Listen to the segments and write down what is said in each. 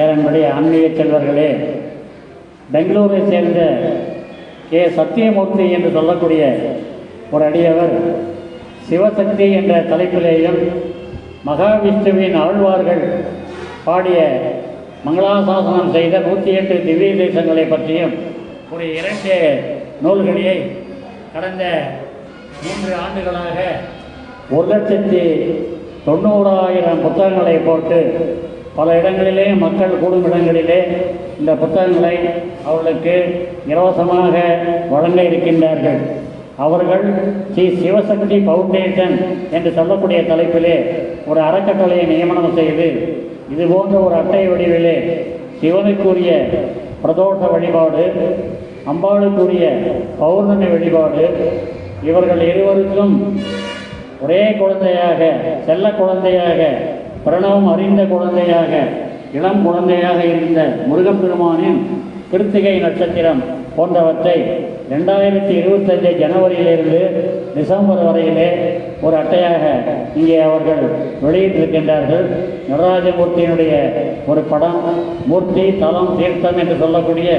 பேரன்படி ஆன்மீக செல்வர்களே பெங்களூரை சேர்ந்த கே. சத்தியமூர்த்தி என்று சொல்லக்கூடிய ஒரு அடியவர் சிவசக்தி என்ற தலைப்பிலேயும் மகாவிஷ்ணுவின் ஆழ்வார்கள் பாடிய மங்களாசாசனம் செய்த நூற்றி எட்டு திவ்ய தேசங்களை பற்றியும் ஒரு இரண்டு நூல்களை கடந்த மூன்று ஆண்டுகளாக ஒரு லட்சத்தி தொண்ணூறாயிரம் புத்தகங்களை போட்டு பல இடங்களிலே மக்கள் கூடும் இடங்களிலே இந்த புத்தகங்களை அவர்களுக்கு இலவசமாக வழங்க இருக்கின்றார்கள். அவர்கள் ஸ்ரீ சிவசக்தி ஃபவுண்டேஷன் என்று சொல்லக்கூடிய தலைப்பிலே ஒரு அறக்கட்டளையை நியமனம் செய்து இது போன்ற ஒரு அட்டை வடிவிலே சிவனுக்குரிய பிரதோஷ வழிபாடு அம்பாளுக்குரிய பௌர்ணமி வழிபாடு இவர்கள் இருவருக்கும் ஒரே குழந்தையாக செல்ல குழந்தையாக பிரணவம் அறிந்த குழந்தையாக இளம் குழந்தையாக இருந்த முருகப்பெருமானின் கிருத்திகை நட்சத்திரம் போன்றவற்றை ரெண்டாயிரத்தி இருபத்தஞ்சு ஜனவரியிலிருந்து டிசம்பர் வரையிலே ஒரு அட்டையாக இங்கே அவர்கள் வெளியிட்டிருக்கின்றார்கள். நடராஜமூர்த்தியினுடைய ஒரு படம் மூர்த்தி தலம் தீர்த்தம் என்று சொல்லக்கூடிய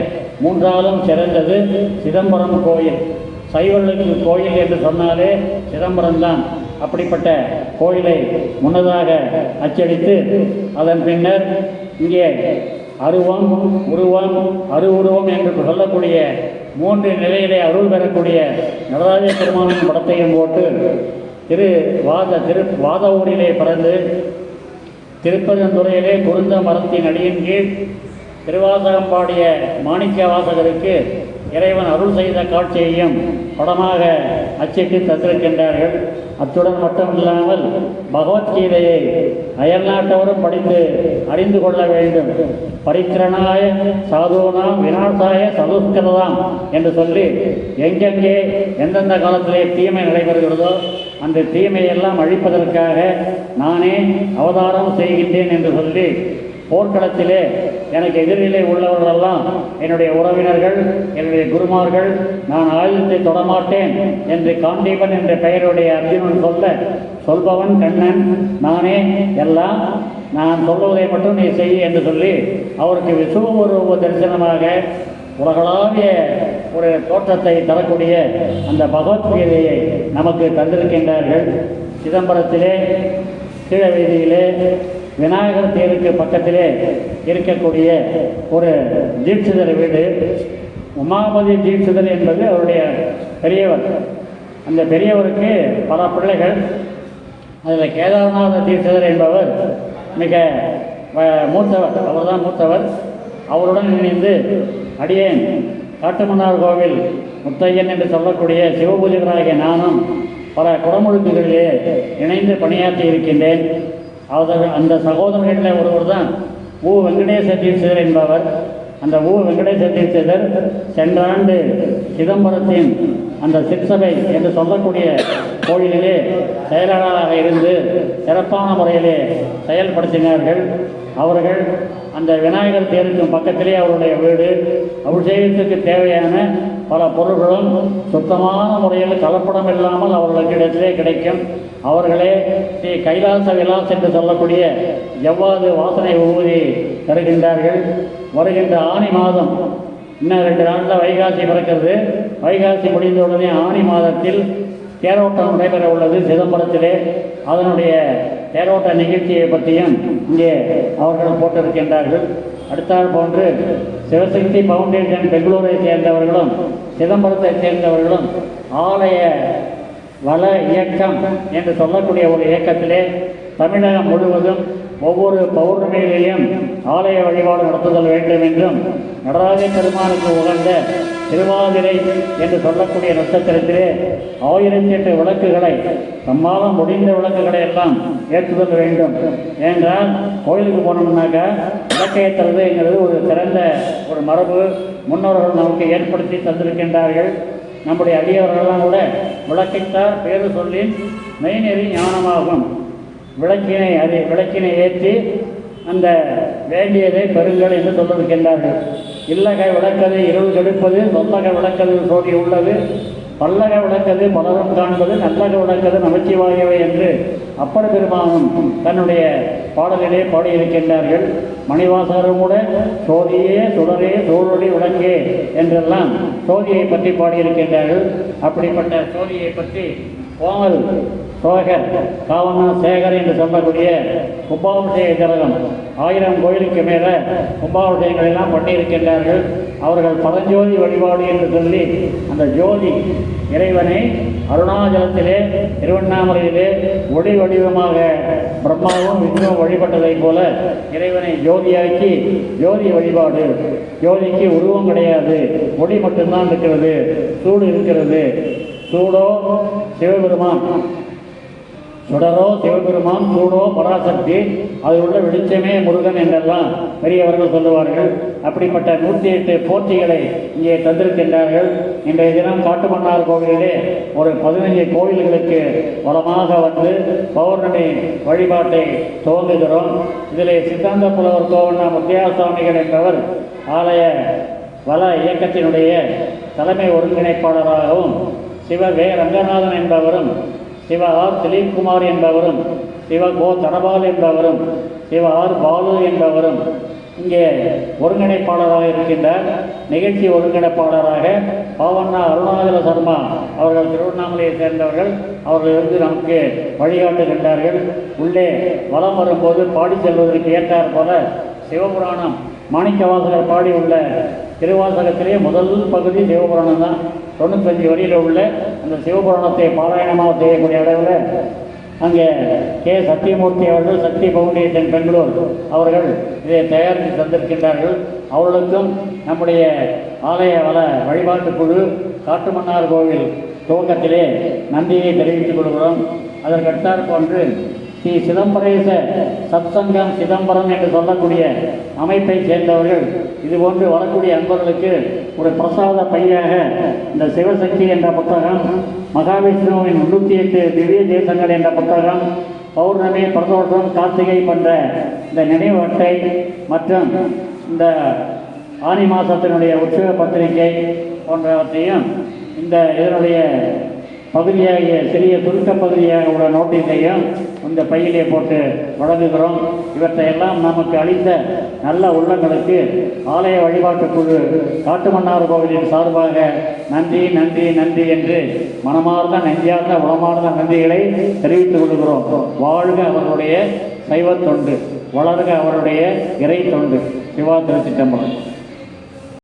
மூன்றாலும் சிறந்தது. சிதம்பரம் கோயில் சைவர்களுக்கு கோயில் என்று சொன்னாலே சிதம்பரம் தான். அப்படிப்பட்ட கோயிலை முன்னதாக அச்சடித்து அதன் பின்னர் இங்கே அருவம் உருவம் அருவுருவம் என்று சொல்லக்கூடிய மூன்று நிலையிலே அருள் பெறக்கூடிய நடராஜ பெருமானின் படத்தையும் போட்டு திரு வாத திரு வாத ஊரிலே பிறந்து திருப்பதந்துறையிலே குருந்த மரத்தின் அடியின் கீழ் திருவாசகம் பாடிய மாணிக்க வாசகருக்கு இறைவன் அருள் செய்த காட்சியையும் படமாக அச்சிட்டு தந்திருக்கின்றார்கள். அத்துடன் மட்டும் இல்லாமல் பகவத்கீதையை அயல்நாட்டவரும் படித்து அறிந்து கொள்ள வேண்டும். பரித்திரனாய சாதுனாம் வினாசாய சதுஸ்கிருதாம் என்று சொல்லி எங்கெங்கே எந்தெந்த காலத்திலே தீமை நடைபெறுகிறதோ அந்த தீமையெல்லாம் அழிப்பதற்காக நானே அவதாரம் செய்கின்றேன் என்று சொல்லி போர்க்களத்திலே எனக்கு எதிரிலே உள்ளவர்களெல்லாம் என்னுடைய உறவினர்கள் என்னுடைய குருமார்கள் நான் ஆயுதத்தை தொடமாட்டேன் என்று காண்டீபன் என்ற பெயருடைய அர்ஜுனன் சொல்ல சொல்பவன் கண்ணன் நானே எல்லாம் நான் சொல்வதை மட்டும் நீ செய் என்று சொல்லி அவருக்கு விசுவரூப தரிசனமாக உலகளாவிய ஒரு தோற்றத்தை தரக்கூடிய அந்த பகவத்கீதையை நமக்கு தந்திருக்கின்றார்கள். சிதம்பரத்திலே கீழ வீதியிலே விநாயகர் தேருக்கு பக்கத்திலே இருக்கக்கூடிய ஒரு தீட்சிதர் வீடு. உமாபதி தீட்சிதர் என்பது அவருடைய பெரியவர். அந்த பெரியவருக்கு பல பிள்ளைகள். அதில் கேதார்நாத தீட்சிதர் என்பவர் மிக வ- மூத்தவர். அவர்தான் மூத்தவர். அவருடன் இணைந்து அடியேன் காட்டுமன்னார் கோவில் முத்தையன் என்று சொல்லக்கூடிய சிவபூஜகராகிய நானும் பல குடமுழுக்குகளிலே இணைந்து பணியாற்றி இருக்கின்றேன். அவர் அந்த சகோதரர்களில் ஒருவர் தான் ஊ வெங்கடேச தீட்சிதர் என்பவர். அந்த ஊ வெங்கடேச தீட்சிதர் சென்ற ஆண்டு சிதம்பரத்தின் அந்த சிற்சபை என்று சொல்லக்கூடிய கோயிலிலே செயலாளராக இருந்து சிறப்பான முறையிலே செயல்படுத்தினார்கள். அவர்கள் அந்த விநாயகர் தேருக்கும் பக்கத்திலே அவருடைய வீடு அபிஷேகத்துக்கு தேவையான பல பொருள்களும் சுத்தமான முறையில் கலப்படம் இல்லாமல் அவர்களுக்கிடத்திலே கிடைக்கும். அவர்களே ஸ்ரீ கைலாச விலாஸ் என்று சொல்லக்கூடிய எவ்வாறு வாசனை ஊதி தருகின்றார்கள்? வருகின்ற ஆனி மாதம் இன்னும் ரெண்டு நாளில் வைகாசி பிறக்கிறது. வைகாசி முடிந்த உடனே ஆனி மாதத்தில் தேரோட்டம் நடைபெற உள்ளது சிதம்பரத்திலே. அதனுடைய தேரோட்ட நிகழ்ச்சியை பற்றியும் இங்கே அவர்கள் போட்டிருக்கின்றார்கள். அடுத்தால் போன்று சிவசக்தி ஃபவுண்டேஷன் பெங்களூரை சேர்ந்தவர்களும் சிதம்பரத்தை சேர்ந்தவர்களும் ஆலய வள இயக்கம் என்று சொல்லக்கூடிய ஒரு இயக்கத்திலே தமிழகம் முழுவதும் ஒவ்வொரு பௌர்ணமியிலேயும் ஆலய வழிபாடு நடத்துதல் வேண்டும் என்றும் நடராஜ பெருமானுக்கு உகந்த திருவாதிரை என்று சொல்லக்கூடிய நட்சத்திரத்திலே ஆயிரத்தி எட்டு விளக்குகளை சம்மாதம் முடிந்த விளக்குகளை எல்லாம் ஏற்றுதல் வேண்டும். ஏனென்றால் கோயிலுக்கு போனோம்னாக்கா விளக்கேற்றுறதுங்கிறது ஒரு சிறந்த ஒரு மரபு. முன்னோர்கள் நமக்கு ஏற்படுத்தி தந்திருக்கின்றார்கள். நம்முடைய அடியவர்களெல்லாம் கூட விளக்கைத்தார் பேரு சொல்லி மெய்நெறி ஞானமாகும். விளக்கினை அது விளக்கினை ஏற்றி அந்த வேண்டியதை பெறுங்கள் என்று சொல்லிருக்கின்றார்கள் இல்லக விளக்கது இருள் கெடுப்பது சொல்லக விளக்கது சோடி உள்ளது பல்லக விளக்கது பலரும் காண்பது நல்லக விளக்கது நமச்சிவாயவை என்று அப்பர் பெருமானும் தன்னுடைய பாடலிலே பாடியிருக்கின்றார்கள். மணிவாசகரும் கூட சோதியே சுடரே சூழொளி விளங்கே என்றெல்லாம் சோதியை பற்றி பாடியிருக்கின்றார்கள். அப்படிப்பட்ட சோதியை பற்றி கோமல் சோகர் காவனா சேகர் என்று சொல்லக்கூடிய கும்பாபிஷேக திலகம் ஆயிரம் கோயிலுக்கு மேலே கும்பாபிஷேகங்கள் எல்லாம் பண்ணியிருக்கின்றார்கள். அவர்கள் பரஞ்சோதி வழிபாடு என்று சொல்லி அந்த ஜோதி இறைவனை அருணாச்சலத்திலே திருவண்ணாமலையிலே ஒளி வடிவமாக பிரம்மாவும் விஷ்ணுவும் வழிபட்டதைப் போல இறைவனை ஜோதியாக்கி ஜோதி வழிபாடு. ஜோதிக்கு உருவம் கிடையாது. ஒளி மட்டும்தான் இருக்கிறது. சூடு இருக்கிறது. சூடோ சிவபெருமான். சுடரோ சிவபெருமான் சூடோ பராசக்தி அதில் உள்ள வெளிச்சமே முருகன் என்றெல்லாம் பெரியவர்கள் சொல்லுவார்கள். அப்படிப்பட்ட நூற்றி எட்டு போட்டிகளை இங்கே தந்திருக்கின்றார்கள். இன்றைய தினம் காட்டுமன்னார் கோவிலிலே ஒரு பதினைஞ்சு கோவில்களுக்கு வளமாக வந்து பௌர்ணமி வழிபாட்டை துவங்குகிறோம். இதிலே சித்தாந்த புலவர் கோவண்ணா முத்தியா சுவாமிகள் என்பவர் ஆலய வள இயக்கத்தினுடைய தலைமை ஒருங்கிணைப்பாளராகவும் சிவ வே ரங்கநாதன் என்பவரும் சிவ ஆர் திலீப்குமார் என்பவரும் சிவ கோ தனபால் என்பவரும் சிவ ஆர் பாலு என்பவரும் இங்கே ஒருங்கிணைப்பாளராக இருக்கின்றார். நிகழ்ச்சி ஒருங்கிணைப்பாளராக பாவண்ணா அருணாச்சல சர்மா அவர்கள் திருவண்ணாமலையை சேர்ந்தவர்கள். அவர்கள் இருந்து நமக்கு வழிகாட்டுகின்றார்கள். உள்ளே வலம் வரும்போது பாடி செல்வதற்கு ஏற்றார் போல சிவபுராணம் மாணிக்கவாசகர் பாடியுள்ள திருவாசகத்திலே முதல் பகுதி சிவபுராணம் தான். தொண்ணூத்தஞ்சு வரியில் உள்ள அந்த சிவபுராணத்தை பாராயணமாக செய்யக்கூடிய அளவில் அங்கே கே. சத்தியமூர்த்தி அவர்கள் சக்தி பவுண்டேஷன் பெங்களூர் அவர்கள் இதை தயாரித்து தந்திருக்கின்றார்கள். அவர்களுக்கும் நம்முடைய ஆலய வள வழிபாட்டு குழு காட்டுமன்னார் கோவில் துவக்கத்திலே நன்றியை தெரிவித்துக் கொள்கிறோம். அதற்கடுத்தாற் போன்று ஸ்ரீ சிதம்பரேச சத்சங்கம் சிதம்பரம் என்று சொல்லக்கூடிய அமைப்பை சேர்ந்தவர்கள். இதுபோன்று வரக்கூடிய அன்பர்களுக்கு ஒரு பிரசாத பையாக இந்த சிவசக்தி என்ற புத்தகம் மகாவிஷ்ணுவின் முன்னூற்றி எட்டு திவ்ய தேசங்கள் என்ற புத்தகம் பௌர்ணமி பிரதோஷம் கார்த்திகை போன்ற இந்த நினைவு அட்டை மற்றும் இந்த ஆனி மாதத்தினுடைய உற்சவ பத்திரிகை போன்றவற்றையும் இந்த இதனுடைய பகுதியாகிய சிறிய சுருக்க பகுதியாக உள்ள நோட்டீஸையும் இந்த பையிலே போட்டு வழங்குகிறோம். இவற்றையெல்லாம் நமக்கு அளித்த நல்ல உள்ளங்களுக்கு ஆலய வழிபாட்டுக் குழு காட்டுமன்னார் கோவிலின் சார்பாக நன்றி நன்றி நன்றி என்று மனமார்ந்த நெஞ்சார்ந்த உளமார்ந்த நன்றிகளை தெரிவித்துக் கொள்கிறோம். வாழ்க அவர்களுடைய சைவத் தொண்டு வளர்க அவருடைய இறை தொண்டு சிவா திருச்சிட்டம்பலம்